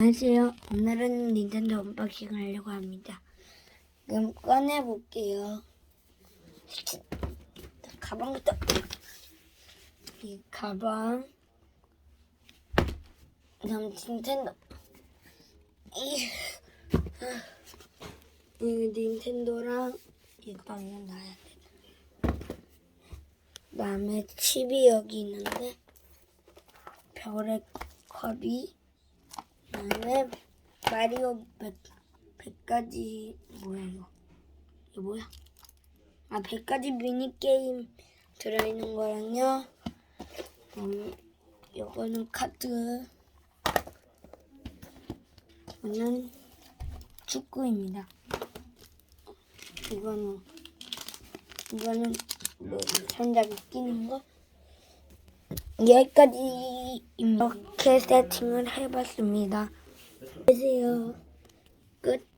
안녕하세요. 오늘은 닌텐도 언박싱 하려고 합니다. 그럼 꺼내볼게요. 자, 가방부터. 이 가방. 그다음 닌텐도. 이, 이 닌텐도랑 이거 이거 놔야 돼. 그 다음에 칩이 여기 있는데 별의 컵이 그 다음에 마리오 100, 100가지 뭐야 이거 이거 뭐야? 아 100가지 미니게임 들어있는 거랑요. 음 요거는 카드. 이거는 축구입니다. 이거는 이거는 뭐 손잡이 끼는 거? 여기까지 이렇게 세팅을 해봤습니다. 안녕하세요. 끝.